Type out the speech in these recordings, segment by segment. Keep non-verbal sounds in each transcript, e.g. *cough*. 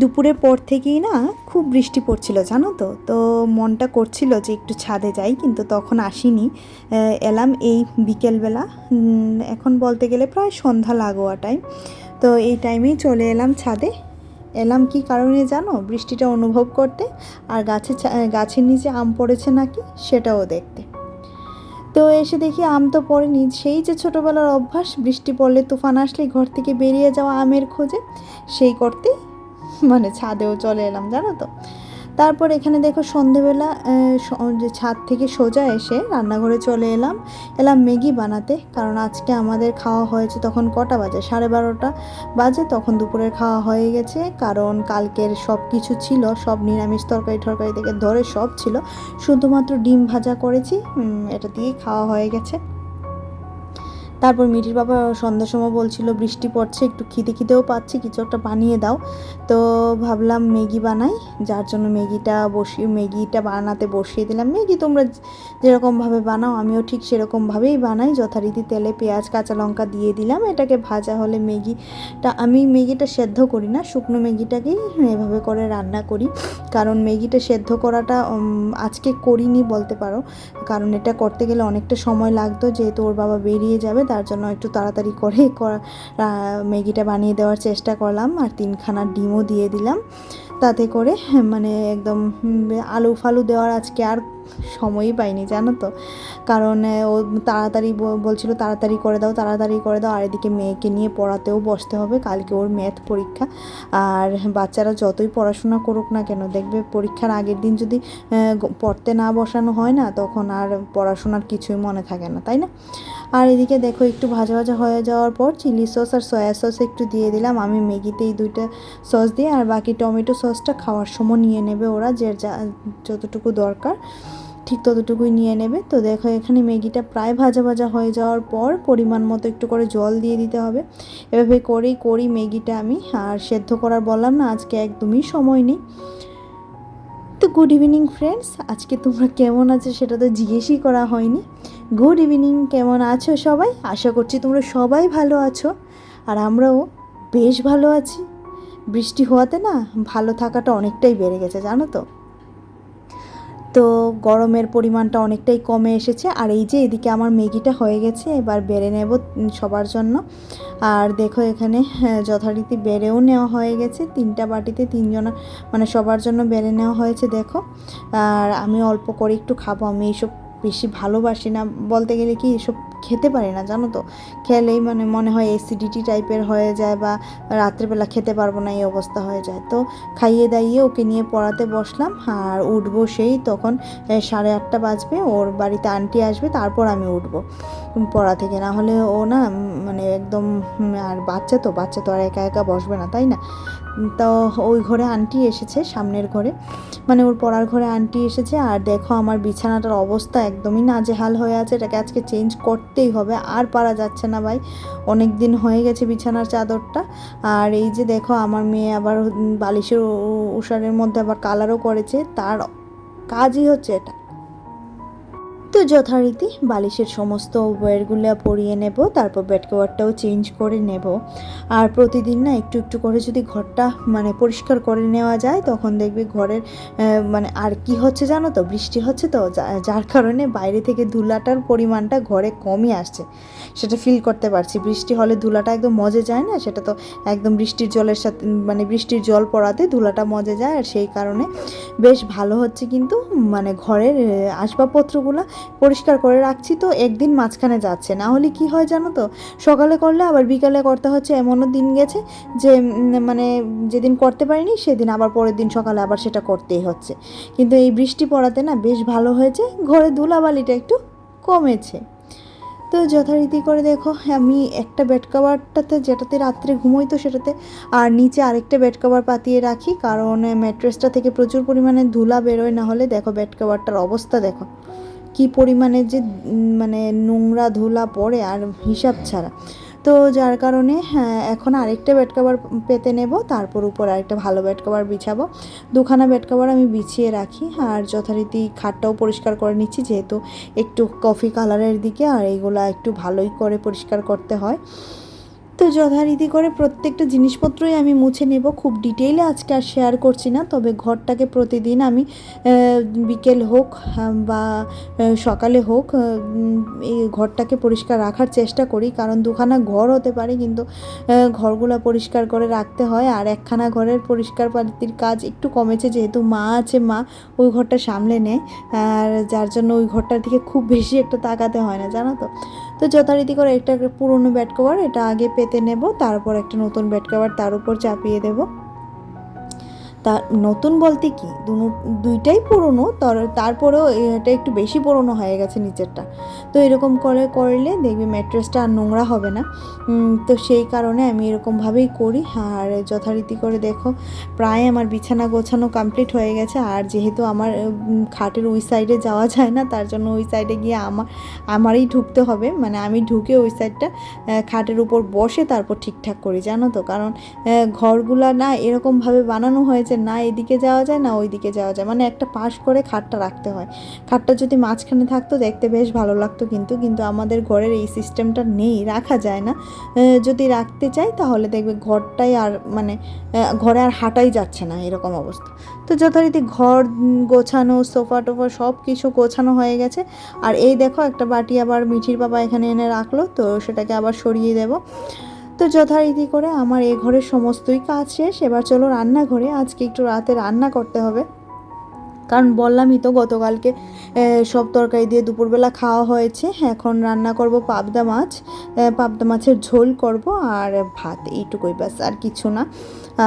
দুপুরের পর থেকেই না খুব বৃষ্টি পড়ছিল, জানো তো? তো মনটা করছিল যে একটু ছাদে যাই, কিন্তু তখন আসিনি। এলাম এই বিকেলবেলা। এখন বলতে গেলে প্রায় সন্ধ্যা লাগোয়া টাইম তো এই টাইমেই চলে এলাম ছাদে। এলাম কি কারণে জানো? বৃষ্টিটা অনুভব করতে। আর গাছে গাছের নিচে আম পড়েছে নাকি সেটাও দেখতে। তো এসে দেখি আম তো পড়েনি। সেই যে ছোটোবেলার অভ্যাস, বৃষ্টি পড়লে তুফান আসলে ঘর থেকে বেরিয়ে যাওয়া আমের খোঁজে, সেই করতেই মানে ছাদেও চলে এলাম, জানো তো? তারপর এখানে দেখো সন্ধেবেলা যে ছাদ থেকে সোজা এসে রান্নাঘরে চলে এলাম। এলাম ম্যাগি বানাতে, কারণ আজকে আমাদের খাওয়া হয়েছে তখন কটা বাজে? সাড়ে বারোটা বাজে, তখন দুপুরের খাওয়া হয়ে গেছে। কারণ কালকের সব কিছু ছিল, সব নিরামিষ তরকারি টরকারি থেকে ধরে সব ছিল। শুধুমাত্র ডিম ভাজা করেছি এটা দিয়েই খাওয়া হয়ে গেছে। তারপর মিঠির বাবা সন্ধ্যার সময় বলছিল, বৃষ্টি পড়ছে, একটু খিদে খিদেও পাচ্ছি, কিছু একটা বানিয়ে দাও। তো ভাবলাম ম্যাগি বানাই, যার জন্য ম্যাগিটা বসিয়ে, ম্যাগিটা বানাতে বসিয়ে দিলাম। ম্যাগি তোমরা যেরকমভাবে বানাও, আমিও ঠিক সেরকমভাবেই বানাই। যথারীতি তেলে পেঁয়াজ, কাঁচা লঙ্কা দিয়ে দিলাম। এটাকে ভাজা হলে ম্যাগিটা, আমি ম্যাগিটা সেদ্ধ করি না, শুকনো ম্যাগিটাকেই এভাবে করে রান্না করি। কারণ ম্যাগিটা সেদ্ধ করাটা আজকে করিনি বলতে পারো। কারণ এটা করতে গেলে অনেকটা সময় লাগতো, যেহেতু ওর বাবা বেরিয়ে যাবে তার জন্য একটু তাড়াতাড়ি করে ম্যাগিটা বানিয়ে দেওয়ার চেষ্টা করলাম আর তিনখানা ডিমও দিয়ে দিলাম। তাতে করে মানে একদম আলু ফালু দেওয়ার আজকে আর সময়ই পাইনি, জানো তো। কারণ ও তাড়াতাড়ি বলছিল তাড়াতাড়ি করে দাও, তাড়াতাড়ি করে দাও। আর এদিকে মেয়েকে নিয়ে পড়াতেও বসতে হবে, কালকে ওর ম্যাথ পরীক্ষা। আর বাচ্চারা যতই পড়াশোনা করুক না কেন, দেখবে পরীক্ষার আগের দিন যদি পড়তে না বসানো হয় না, তখন আর পড়াশোনার কিছুই মনে থাকে না, তাই না? আর এদিকে দেখো, একটু ভাজা ভাজা হয়ে যাওয়ার পর চিলি সস আর সয়া সস একটু দিয়ে দিলাম। আমি ম্যাগিতে এই দুইটা সস দিয়ে, আর বাকি টমেটো সসটা খাওয়ার সময় নিয়ে নেবে ওরা, যে যা, যতটুকু দরকার। ঠিক ততটুকুই নিয়ে নেবে। তো দেখো, এখানে ম্যাগিটা প্রায় ভাজা ভাজা হয়ে যাওয়ার পর পরিমাণ মতো একটু করে জল দিয়ে দিতে হবে। এভাবে করেই করি ম্যাগিটা আমি, আর সেদ্ধ করার বললাম না, আজকে একদমই সময় নেই। তো গুড ইভিনিং ফ্রেন্ডস, আজকে তোমরা কেমন আছো সেটা তো জিজ্ঞেসই করা হয়নি। গুড ইভিনিং, কেমন আছো সবাই? আশা করছি তোমরা সবাই ভালো আছো, আর আমরাও বেশ ভালো আছি। বৃষ্টি হওয়াতে না, ভালো থাকাটা অনেকটাই বেড়ে গেছে, জানো তো? তো গরমের পরিমাণটা অনেকটাই কমে এসেছে। আর এই যে এদিকে আমার ম্যাগিটা হয়ে গেছে এবার বেড়ে নেব সবার জন্য। আর দেখো এখানে হ্যাঁ, যথারীতি বেড়েও নেওয়া হয়ে গেছে। তিনটা বাটিতে তিনজনা মানে সবার জন্য বেড়ে নেওয়া হয়েছে দেখো। আর আমি অল্প করে একটু খাব আমি এইসব বেশি ভালোবাসি না। বলতে গেলে কি এসব খেতে পারি না, জানো তো? খেলেই মানে মনে হয় অ্যাসিডিটি টাইপের হয়ে যায় বা রাত্রেবেলা খেতে পারব না, এই অবস্থা হয়ে যায়। তো খাইয়ে দাইয়ে ওকে নিয়ে পড়াতে বসলাম আর উঠবো সেই তখন সাড়ে আটটা বাজবে, ওর বাড়িতে আন্টি আসবে, তারপর আমি উঠবো। পড়া থেকে। না হলে ও না মানে একদম আর বাচ্চা তো বাচ্চা তো আর একা একা বসবে না, তাই না? তো ওই ঘরে আন্টি এসেছে সামনের ঘরে মানে ওর পড়ার ঘরে আন্টি এসেছে আর দেখো আমার বিছানাটার অবস্থা একদমই নাজেহাল হয়ে আছে এটাকে আজকে চেঞ্জ করতেই হবে আর পারা যাচ্ছে না ভাই অনেক দিন হয়ে গেছে বিছানার চাদরটা আর এই যে দেখো আমার মেয়ে আবার বালিশের উষারের মধ্যে আবার কালারও করেছে তার কাজই হচ্ছে এটা তো যথারীতি বালিশের সমস্ত ওয়্যারগুলো পরিয়ে নেব, তারপর বেড কভারটাও চেঞ্জ করে নেব। আর প্রতিদিন না একটু একটু করে যদি ঘরটা মানে পরিষ্কার করে নেওয়া যায়, তখন দেখবে ঘরের মানে আর কি হচ্ছে জানো তো? বৃষ্টি হচ্ছে তো যার কারণে বাইরে থেকে ধুলাটার পরিমাণটা ঘরে কমই আসছে। সেটা ফিল করতে পারছি। বৃষ্টি হলে ধুলাটা একদম মজে যায় না? সেটা তো একদম বৃষ্টির জলের সাথে মানে বৃষ্টির জল পড়াতে ধুলাটা মজে যায়। আর সেই কারণে বেশ ভালো হচ্ছে কিন্তু মানে ঘরের আসবাবপত্রগুলো পরিষ্কার করে রাখছি তো, একদিন মাঝখানে যাচ্ছে। না হলে কি হয় জানো তো? সকালে করলে, আবার বিকালে করতে হচ্ছে, এমনও দিন গেছে যে মানে যেদিন করতে পারিনি, সেদিন আবার পরের দিন সকালে আবার সেটা করতেই হচ্ছে। কিন্তু এই বৃষ্টি পড়াতে না বেশ ভালো হয়েছে, ঘরে ধুলাবালিটা একটু কমেছে। তো যথারীতি করে দেখো, আমি একটা বেড কভারটাতে যেটাতে রাত্রে ঘুমোই তো সেটাতে, আর নিচে আরেকটা বেড কভার পাতিয়ে রাখি, কারণ ম্যাট্রেসটা থেকে প্রচুর পরিমাণে ধুলা বেরোয়, না হলে দেখো বেড কভারটার অবস্থা দেখো। কি পরিমাণে যে মানে নোংরা ধুলা পড়ে আর হিসাব ছাড়া। তো যার কারণে হ্যাঁ, এখন আরেকটা বেড কভার পেতে নেব তারপর উপর আরেকটা ভালো বেড কভার বিছাবো। দুখানা বেড কভার আমি বিছিয়ে রাখি আর যথারীতি খাটটাও পরিষ্কার করে নিচ্ছি যেহেতু একটু কফি কালারের দিকে আর এইগুলা একটু ভালোই করে পরিষ্কার করতে হয়। তো যথারীতি করে প্রত্যেকটা জিনিসপত্রই আমি মুছে নেব। খুব ডিটেইলে আজকে আর শেয়ার করছি না, তবে ঘরটাকে প্রতিদিন আমি বিকেল হোক বা সকালে হোক এই ঘরটাকে পরিষ্কার রাখার চেষ্টা করি। কারণ দুখানা ঘর হতে পারে, কিন্তু ঘরগুলো পরিষ্কার করে রাখতে হয়। আর একখানা ঘরের পরিষ্কার পাতির কাজ একটু কমেছে, যেহেতু মা আছে, মা ওই ঘরটা সামলে নেয়। আর যার জন্য ওই ঘরটার দিকে খুব বেশি একটা তাকাতে হয় না, জানো তো? তো যথারীতি করে একটা পুরনো বেড কভার এটা আগে পেতে নেব, তারপর একটা নতুন ব্যাট কভার তার উপর চাপিয়ে দেব। তা নতুন বলতে কি? দুইটাই পুরনো, তার- তারপরেও এটা একটু বেশি পুরনো হয়ে গেছে নিচেরটা। তো এরকম করে করলে দেখবি ম্যাট্রেসটা আর নোংরা হবে না। তো সেই কারণে আমি এরকমভাবেই করি। আর যথারীতি করে দেখো, প্রায় আমার বিছানা গোছানো কমপ্লিট হয়ে গেছে। আর যেহেতু আমার খাটের ওই সাইডে যাওয়া যায় না, তার জন্য ওই সাইডে গিয়ে আমার, আমারই ঢুকতে হবে। মানে আমি ঢুকে ওই সাইডটা খাটের উপর বসে তারপর ঠিকঠাক করি, জানো তো? কারণ ঘরগুলা না এরকমভাবে বানানো হয়েছে না, এদিকে যাওয়া যায় না, ওইদিকে যাওয়া যায়। মানে একটা পাশ করে খাটটা রাখতে হয়। খাটটা যদি মাঝখানে থাকতো, দেখতে বেশ ভালো লাগতো কিন্তু কিন্তু আমাদের ঘরের এই সিস্টেমটা নেই, রাখা যায় না। যদি রাখতে চাই, তাহলে দেখবে ঘরটাই আর মানে ঘরে আর হাঁটাই যাচ্ছে না, এরকম অবস্থা। তো যথারীতি ঘর গোছানো, সোফা টোফা সব কিছু গোছানো হয়ে গেছে। আর এই দেখো, একটা বাটি আবার মিঠির বাবা এখানে এনে রাখল, তো সেটাকে আবার সরিয়ে দেব। তো যথারীতি করে আমার এ ঘরের সমস্তই কাজ শেষ। এবার চলো রান্নাঘরে, আজকে একটু রাতে রান্না করতে হবে। কারণ বললামই তো গতকালকে সব তরকারি দিয়ে দুপুরবেলা খাওয়া হয়েছে। এখন রান্না করব পাবদা মাছ। পাবদা মাছের ঝোল করব আর ভাত, এইটুকুই ব্যাস, আর কিছু না।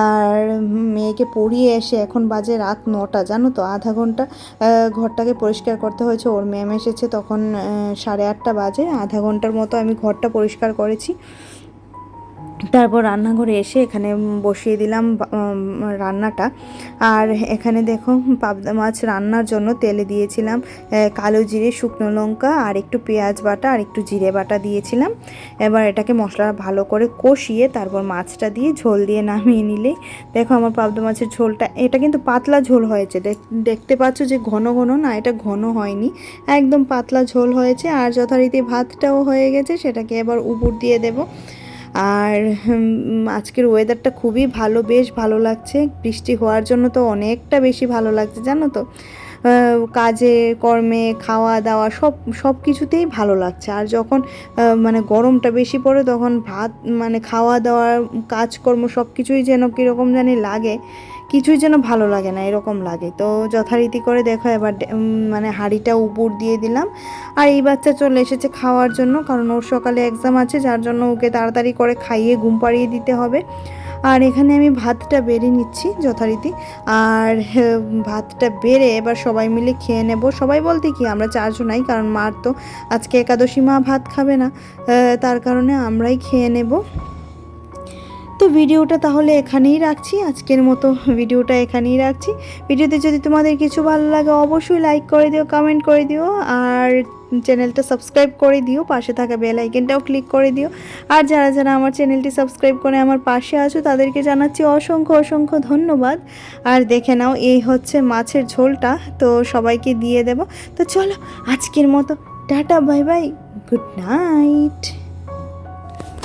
আর মেয়েকে পড়িয়ে এসে এখন বাজে রাত নটা, জানো তো? আধা ঘণ্টা ঘরটাকে পরিষ্কার করতে হয়েছে। ওর ম্যাম এসেছে তখন সাড়ে আটটা বাজে। আধা ঘণ্টার মতো আমি ঘরটা পরিষ্কার করেছি। তারপর রান্নাঘরে এসে এখানে বসিয়ে দিলাম রান্নাটা। আর এখানে দেখো, পাবদা মাছ রান্নার জন্য তেলে দিয়েছিলাম কালো জিরে, শুকনো লঙ্কা, আর একটু পেঁয়াজ বাটা, আর একটু জিরে বাটা দিয়েছিলাম। এবার এটাকে মশলা ভালো করে কষিয়ে তারপর মাছটা দিয়ে ঝোল দিয়ে নামিয়ে নিলেই দেখো আমার পাবদা মাছের ঝোলটা, এটা কিন্তু পাতলা ঝোল হয়েছে। দেখ- দেখতে পাচ্ছ যে ঘন ঘন, না, এটা ঘন হয়নি। একদম পাতলা ঝোল হয়েছে, আর যথারীতি ভাতটাও হয়ে গেছে, সেটাকে এবার উপর দিয়ে দেবো। আর আজকের ওয়েদারটা খুবই ভালো, বেশ ভালো লাগছে। বৃষ্টি হওয়ার জন্য তো অনেকটা বেশি ভালো লাগছে, জানো তো? কাজে, কর্মে খাওয়া দাওয়া সব সব কিছুতেই ভালো লাগছে। আর যখন মানে গরমটা বেশি পড়ে, তখন ভাত মানে খাওয়া দাওয়া কাজকর্ম সব কিছুই যেন কীরকম জানি লাগে। কিছুই যেন ভালো লাগে না, এরকম লাগে। তো যথারীতি করে দেখো এবার মানে হাঁড়িটা উপর দিয়ে দিলাম। আর এই বাচ্চা চলে এসেছে খাওয়ার জন্য, কারণ ওর সকালে এক্সাম আছে, যার জন্য ওকে তাড়াতাড়ি করে খাইয়ে ঘুম পাড়িয়ে দিতে হবে। আর এখানে আমি ভাতটা বেড়ে নিচ্ছি যথারীতি। আর *laughs* ভাতটা বেড়ে এবার সবাই মিলে খেয়ে নেব। সবাই বলতে কি, আমরা চারজনাই কারণ মার তো আজকে একাদশী মা ভাত খাবে না। তার কারণে আমরাই খেয়ে নেব। তো ভিডিওটা তাহলে এখানেই রাখছি। আজকের মতো ভিডিওটা এখানেই রাখছি। ভিডিওতে যদি তোমাদের কিছু ভালো লাগে, অবশ্যই লাইক করে দিও কমেন্ট করে দিও, আর চ্যানেলটা সাবস্ক্রাইব করে দিও, পাশে থাকা বেল আইকনটাও ক্লিক করে দিও। আর যারা যারা আমার চ্যানেলটি সাবস্ক্রাইব করে আমার পাশে আছো, তাদেরকে জানাচ্ছি অসংখ্য অসংখ্য ধন্যবাদ। আর দেখে নাও, এই হচ্ছে মাছের ঝোলটা, তো সবাইকে দিয়ে দেব। তো চলো, আজকের মতো, tata bye bye good night